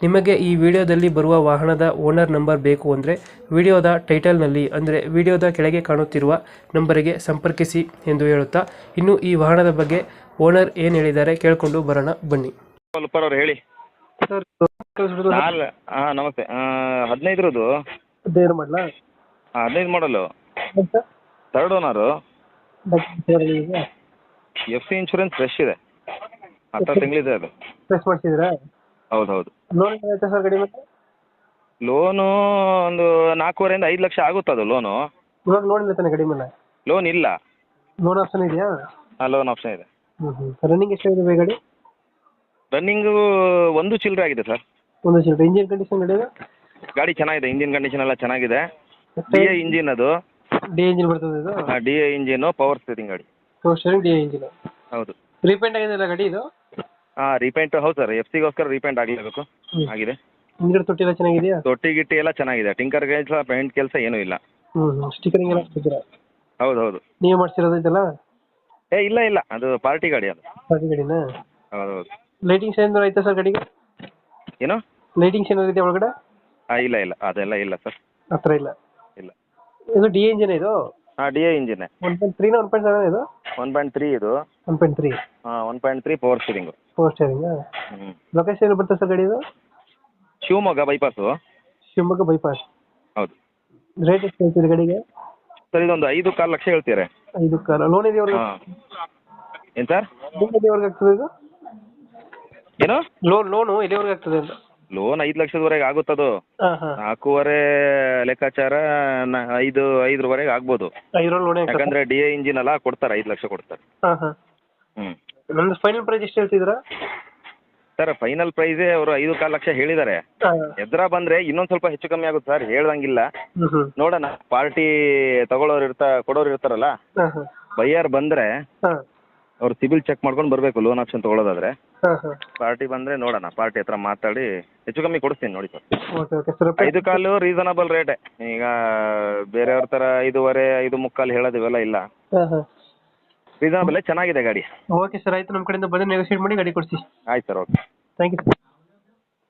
ನಿಮಗೆ ಈ ವಿಡಿಯೋದಲ್ಲಿ ಬರುವ ವಾಹನದ ಓನರ್ ನಂಬರ್ ಬೇಕು ಅಂದರೆ ವಿಡಿಯೋದ ಟೈಟಲ್ನಲ್ಲಿ ಅಂದರೆ ವಿಡಿಯೋದ ಕೆಳಗೆ ಕಾಣುತ್ತಿರುವ ನಂಬರಿಗೆ ಸಂಪರ್ಕಿಸಿ ಎಂದು ಹೇಳುತ್ತಾ ಇನ್ನು ಈ ವಾಹನದ ಬಗ್ಗೆ ಓನರ್ ಏನು ಹೇಳಿದ್ದಾರೆ ಕೇಳಿಕೊಂಡು ಬರೋಣ ಬನ್ನಿ. ಉಪ್ಪರ್ ಅವ್ರು ಹೇಳಿ. ನಾಲ್ ಹಾಂ ನಮಸ್ತೆ. ಹದಿನೈದರದು? ಮಾಡಲ? ಹದಿನೈದು ಮಾಡಲು. Third owner F C insurance fresh ಇದೆ. ಹತ್ತು ತಿಂಗಳಿದೆ ಅದು. ಮಾಡಿಸಿದ್ರಾ ಹೌದು ಹೌದು. ಲೋನ್ ಏನಾಯ್ತು ಸರ್ ಗಾಡಿ ಮತ್ತೆ ಲೋನು ಒಂದು ನಾಲ್ಕೂವರೆಯಿಂದ ಐದು ಲಕ್ಷ ಆಗುತ್ತೆ ಅದು ಲೋನು ಇವಾಗ ಇಲ್ಲ ತಾನೆ ಗಾಡಿ ಮೇಲೆ ಲೋನ್ ಇಲ್ಲ. ಲೋನ್ ಆಪ್ಷನ್ ಇದೆಯಾ? ಹಾಂ ಲೋನ್ ಆಪ್ಷನ್ ಇದೆ. ಹ್ಞೂ ಹ್ಞೂ ರನ್ನಿಂಗ್ ಎಷ್ಟಾಗಿದೆ ಗಾಡಿ? ರನ್ನಿಂಗು ಒಂದು ಚಿಲ್ಲರೆ ಆಗಿದೆ ಸರ್ ಒಂದು ಚಿಲ್ಲರೆ. ಇಂಜಿನ್ ಕಂಡೀಷನ್ ಗಾಡಿ ಗಾಡಿ ಚೆನ್ನಾಗಿದೆ ಇಂಜಿನ್ ಕಂಡೀಷನ್ ಎಲ್ಲ ಚೆನ್ನಾಗಿದೆ. ಡಿ ಎ ಇಂಜಿನ್ ಅದು. ಡಿ ಇಂಜಿನ್ ಬರ್ತದೆ ಇದು? D A engine power steering ಗಾಡಿ. ಪವರ್ ಸ್ಟೇರಿಂಗ್ ಡಿ ಇಂಜಿನ್ ಹೌದು. ರೀಪೇಂಟ್ ಆಗಿದೆ ಗಾಡಿ ಇದು? ಹಾಂ ರೀಪೇಂಟ್ ಹೌದು ಸರ್ ಎಫ್ ಸಿಗೋಸ್ಕರ ರೀಪೇಂಟ್ ಆಗಲೇಬೇಕು. ಹ್ಮ್. ಆಗಿದೆ. ಹಿಂದ್ಗಡೆ ತೊಟ್ಟಿ ಎಲ್ಲ ಚೆನ್ನಾಗಿದೆಯಾ? ತೊಟ್ಟಿ ಗಿಟ್ಟಿ ಎಲ್ಲ ಚೆನ್ನಾಗಿದೆ. ಟಿಂಕರ್ ಕೆಲಸ ಪೇಂಟ್ ಕೆಲಸ ಏನೂ ಇಲ್ಲ. ಹ್ಞೂ ಸ್ಟಿಕರಿಂಗ್ ಎಲ್ಲ ಹಾಕ್ತಿದ್ದೀರಾ? ಹೌದು ಹೌದು. ನೀವೇ ಮಾಡ್ಸಿರೋದು ಇದೆಲ್ಲ? ಏ ಇಲ್ಲ ಇಲ್ಲ. ಅದು ಪಾರ್ಟಿ ಗಾಡಿ ಅದು. ಪಾರ್ಟಿ ಗಾಡಿನಾ? ಹೌದು ಹೌದು. ಲೈಟಿಂಗ್ಸ್ ಏನಾದ್ರು ಐತಾ ಸರ್ ಗಾಡಿಗೆ? ಏನು? ಲೈಟಿಂಗ್ಸ್ ಏನಾದ್ರು ಇದೆಯಾ ಒಳಗಡೆ? ಹಾಂ ಇಲ್ಲ ಇಲ್ಲ. ಅದೆಲ್ಲ ಇಲ್ಲ ಸರ್ ಹತ್ರ ಇಲ್ಲ. ಇಲ್ಲ. ಇದು ಡಿ ಇಂಜಿನ್ ಇದು? ಹಾಂ D A. Engine one point ತ್ರೀನ one point seven ಇದು? ಒನ್ ಪಾಯಿಂಟ್ ತ್ರೀ ಇದು. ಒನ್ ಪಾಯಿಂಟ್ ತ್ರೀ ಹಾಂ one point three power steering four steering ಹ್ಞೂ ಲೊಕೇಶನ್ ಎಲ್ಲಿ ಬರ್ತದೆ ಸರ್ ಗಾಡಿ ಇದು? ಶಿವಮೊಗ್ಗ ಬೈಪಾಸು ಶಿವಮೊಗ್ಗ ಬೈಪಾಸ್ ಹೌದು. ರೇಟ್ ಎಷ್ಟು ಹೇಳ್ತೀರಿ ಗಾಡಿಗೆ? ಸರ್ ಇದೊಂದು ಐದು ಕಾಲು ಲಕ್ಷ ಹೇಳ್ತೀರಾ? ಐದು ಕಾಲ. ಲೋನ್ ಇದೆಯವ್ರಿಗೆ ಹಾಂ. ಏನು ಸರ್? ಲೋನ್ ಇದೆಯವ್ರಿಗೆ ಆಗ್ತದೆ ಇದು? ಏನು? ಲೋನ್ ಲೋನು ಎಲ್ಲಿವರೆಗೆ ಆಗ್ತದೆ ಅಂತ? ಲೋನ್ ಐದು ಲಕ್ಷದವರೆಗೆ ಆಗುತ್ತದು. ಹಾಂ ಹಾಂ. ನಾಲ್ಕೂವರೆ ಲೆಕ್ಕಾಚಾರ ನ- ಐದು ಐದರವರೆಗೆ ಆಗ್ಬೋದು. ಐದು ಲೋನ್ ಆಗ್ತದೆ ಯಾಕಂದ್ರೆ ಡಿ ಎ ಇಂಜಿನ್ ಎಲ್ಲ ಕೊಡ್ತಾರೆ ಐದು ಲಕ್ಷ ಕೊಡ್ತಾರೆ. ಹಾಂ ಹಾಂ. ಹ್ಞೂ ನಮ್ದು ಫೈನಲ್ ಪ್ರೈಸ್ ಎಷ್ಟು ಹೇಳ್ತಿದ್ದೀರಾ? ಸರ್ ಫೈನಲ್ ಪ್ರೈಸೇ ಅವರು ಐದು ಕಾಲು ಲಕ್ಷ ಹೇಳಿದ್ದಾರೆ. ಹಾಂ. ಎದ್ರ ಬಂದ್ರೆ ಇನ್ನೊಂದ್ ಸ್ವಲ್ಪ ಹೆಚ್ಚು ಕಮ್ಮಿ ಆಗುತ್ತೆ ಸರ್ ಹೇಳ್ದಂಗಿಲ್ಲ. ಹ್ಞೂ ಹ್ಞೂ ನೋಡೋಣ ಪಾರ್ಟಿ ತಗೊಳ್ಳೋರು ಇರ್ತಾ ಕೊಡೋರು ಇರ್ತಾರಲ್ಲ? ಹಾಂ ಹಾಂ. ಬೈಯರ್ ಬಂದ್ರೆ ಹಾಂ. ಅವ್ರು ಸಿಬಿಲ್ ಚೆಕ್ ಮಾಡ್ಕೊಂಡು ಬರಬೇಕು ಲೋನ್ ಆಪ್ಷನ್ ತಗೊಳ್ಳೋದಾದ್ರೆ ಹಾಂ ಹಾಂ. ಪಾರ್ಟಿ ಬಂದ್ರೆ ನೋಡೋಣ. ಪಾರ್ಟಿ ಹತ್ರ ಮಾತಾಡಿ ಹೆಚ್ಚು ಕಮ್ಮಿ ಕೊಡಿಸ್ತೀನಿ ನೋಡಿ ಸರ್. Okay okay. ಸರ್ ಐದು ಕಾಲು ರೀಸನಬಲ್ ರೇಟ್ ಈಗ ಬೇರೆಯವ್ರ ಥರ ಐದೂವರೆ ಐದು ಮುಕ್ಕಾಲು ಹೇಳೋದು ಇವೆಲ್ಲ ಇಲ್ಲ. ಹಾಂ ಹಾಂ. ರೀಸನಬಲ್ ಚೆನ್ನಾಗಿದೆ ಗಾಡಿ. ಓಕೆ ಸರ್ ಆಯ್ತು. ನಮ್ಮ ಕಡೆಯಿಂದ ಬಂದು ನೆಗೋಷಿಯೇಟ್ ಮಾಡಿ ಗಾಡಿ ಕೊಡಿಸಿ. ಆಯ್ತು ಸರ್ ಓಕೆ. Thank you